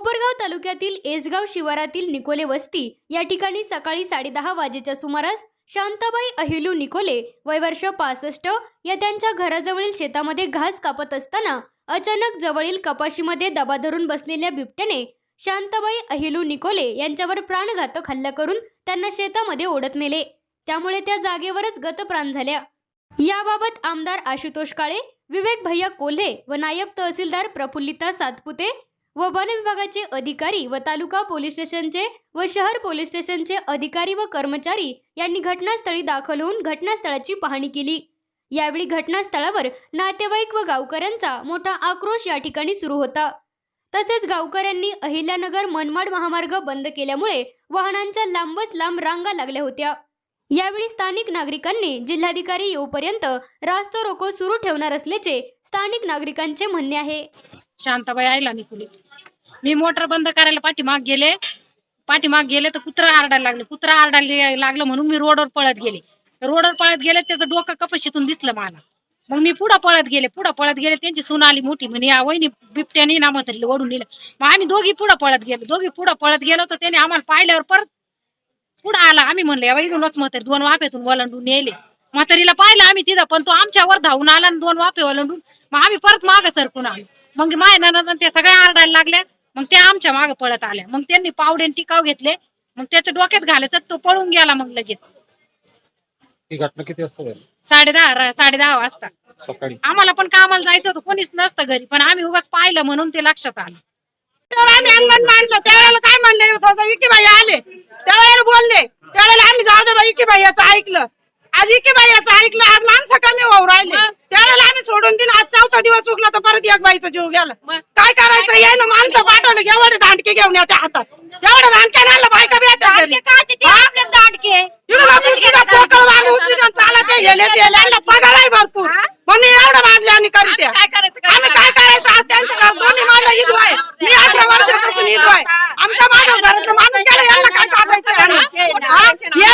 कोपरगाव तालुक्यातील एसगाव शिवारातील निकोले वस्ती या ठिकाणी सकाळी साडेदहा वाजेच्या सुमारास शांताबाई अहिलू निकोले वय वर्ष पासष्ट या त्यांच्या घराजवळील शेतामध्ये घास कापत असताना अचानक जवळील कपाशीमध्ये दबा धरून बसलेल्या बिबट्याने शांताबाई अहिलू निकोले यांच्यावर प्राणघातक हल्ला करून त्यांना शेतामध्ये ओढत नेले. त्यामुळे त्या जागेवरच गतप्राण झाल्या. याबाबत आमदार आशुतोष काळे विवेक भैया कोल्हे व नायब तहसीलदार प्रफुल्लिता सातपुते व वन विभागाचे अधिकारी व तालुका पोलीस स्टेशनचे व शहर पोलीस स्टेशनचे अधिकारी व कर्मचारी यांनी घटनास्थळी दाखल होऊन घटनास्थळाची पाहणी केली. यावेळी घटनास्थळावर नातेवाईक व गावकऱ्यांचा मोठा आक्रोश या ठिकाणी सुरू होता. तसेच गावकऱ्यांनी अहिल्यानगर मनमाड महामार्ग बंद केल्यामुळे वाहनांच्या लांबच लांब रांगा लागल्या होत्या. यावेळी स्थानिक नागरिकांनी जिल्हाधिकारी येऊपर्यंत रास्तो रोको सुरू ठेवणार असल्याचे स्थानिक नागरिकांचे म्हणणे आहे. शांताबाई आयला निकुलीत मी मोटर बंद करायला पाठीमाग गेले. पाठीमाग गेले तर कुत्रा आरडायला लागले. कुत्रा आरडायला लागलं म्हणून मी रोडवर पळत गेले. रोडवर पळत गेले त्याचं डोकं कपाशीतून दिसलं मला. मग मी पुढं पळत गेले. पुढं पळत गेले त्यांची सून आली मोठी. म्हणे या वहिनी बिबट्याने ना म्हातारीला ओढून नेलं. मग आम्ही दोघी पुढं पळत गेलो. दोघी पुढं पळत गेलो तर त्याने आम्हाला पाहिल्यावर परत पुढं आला. आम्ही म्हणले या इथूनच म्हातारी. दोन वाफ्यातून वलांडून नेले. म्हातारीला पाहिलं आम्ही तिथं पण तो आमच्यावर धावून आला आणि दोन वाफे वलंडून मग आम्ही परत माग सरकून आलो. मग माय नंतर ते सगळ्या आरडायला लागल्या मग त्या आमच्या माग पळत आल्या. मग त्यांनी पावडे टिकाव घेतले मग त्याच्या डोक्यात घाले तर तो पळून गेला मग लगेच. ही घटना किती वाजता झाली? साडे दहा साडे दहा वाजता. सकाळी. आम्हाला पण कामाला जायचं होतं कोणीच नसतं घरी पण आम्ही उगाच पाहिलं म्हणून ते लक्षात आलं. त्यावर आम्ही अंगण मांडलं त्यावेळेला काय म्हणले विकी भाई आले. त्यावेळेला बोलले त्यावेळेला आम्ही जाऊ दे विकी भाईयाचं ऐकलं. आज विकी भाईयाचं ऐकलं आज माणसं कमी वाहू राहिले. त्यावेळेला आम्ही सोडून दिलं आज चौथा दिवस उगला तर परत एक बाईचा जीव गेला. काय करायचं? ये ना माणसं पाठवलं एवढे दांडके घेऊन येते हातात. एवढे दांडके आणलं बायका बी येतात घरी. दांडके? पोकळ वांग उचलीत आणि चालत पगार आहे भरपूर. म्हणून एवढं माजले आणि करीत आहे. आम्ही काय करायचं आज त्यांचं घर दोन्ही माझा हिंदू आहे मी अठरा वर्षापासून हिंदू आहे आमच्या माझ्या घरातलं माणूस गेलं यांना काय काढायचं आम्ही? हा? हे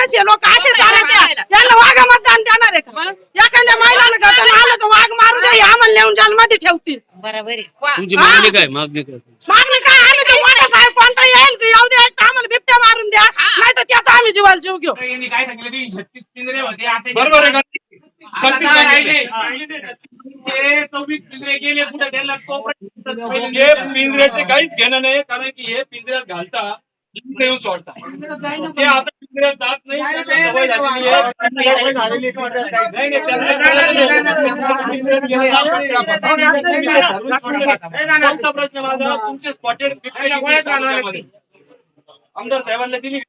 हे लोक असे चालत आहे. यांना वाघ मतदान देणार आहे का? एखाद्या महिलानं घटना आलं तर वाघ मारू दे हे आम्हाला नेऊन जेलमध्ये ठेवतील. बरोबर तुमची मागणी काय? मागणी काय? मागणी काय? आम्ही तो मोठा साहेब कोणता येईल तो येऊ दे एकटा आम्हाला बिबट्या मारून द्या. नाही तर त्याचा आम्ही जीवाला जीव घेऊ. यांनी काय सांगितलं ती छत्तीस पिंजरे होते. आता बरोबर आहे का? छत्तीस सांगितले. ते पिंजरे गेले त्यांना हे पिंजऱ्याचे काहीच घेणं नाही कारण की हे पिंजऱ्यात घालता इकडे येऊन सोडता. ते आता जात नाही त्यांना प्रश्न माझा तुमचे स्पॉटेड आमदार साहेबांना दिली.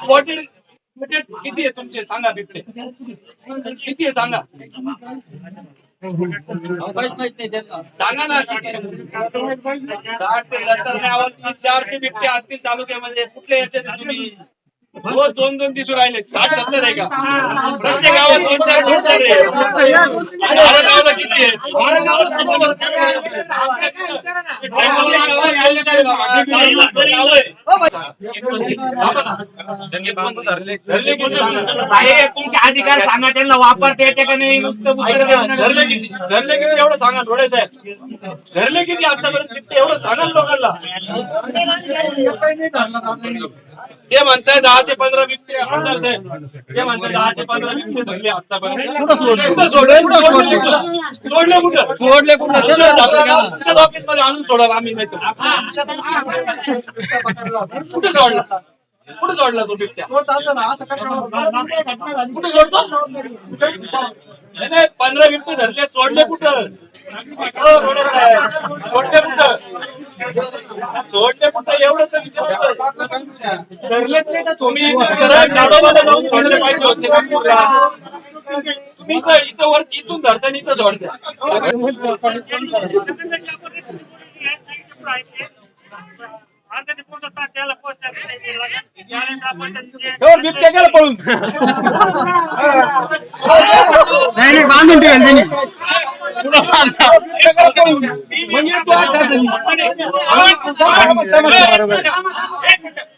स्पॉटेड किती आहे तुमचे? सांगा बिबटे किती आहे सांगा. सांगा ना? साठ ते सत्तर चारशे बिबटे असतील तालुक्यामध्ये. कुठल्या याच्यात तुम्ही? रोज दोन दोन दिसून राहिले. साठ सत्तर आहे का? प्रत्येक गावात दोन चार दोन चार आडगावला किती आहे? साहेब तुमचे अधिकार सांगा त्यांना वापरता येते का नाही? नुसतं. धरले किती? धरले किती एवढं सांगा थोडे साहेब. धरले किती आतापर्यंत? किती एवढं सांगा ना लोकांना. ते म्हणताय दहा ते पंधरा आमदार साहेब ते म्हणताय दहा ते पंधरा बिबटे धरले आतापर्यंत. कुठं सोडले? कुठं सोडले? कुठं? सोडले? कुठं सोडले? कुठं? तुमच्याच ऑफिसमध्ये आणून सोडा आम्ही नाही. कुठे सोडला? कुठे सोडला तो बिबट्या? कुठे सोडतो? नाही पंधरा बिबटे धरले सोडले कुठं. सोडले कुठं? सोडले कुठं? एवढं तर विचारतोय. धरलेच नाही तर तुम्ही इथं सरळ ताडोबाला जाऊन सोडले पाहिजे होते नागपूरला. तुम्ही इथं इथं वर इथून धरता आणि इथं सोडता? पळून? नाही नाही बांधून ठेवेल त्यांनी. म्हणजे तो आता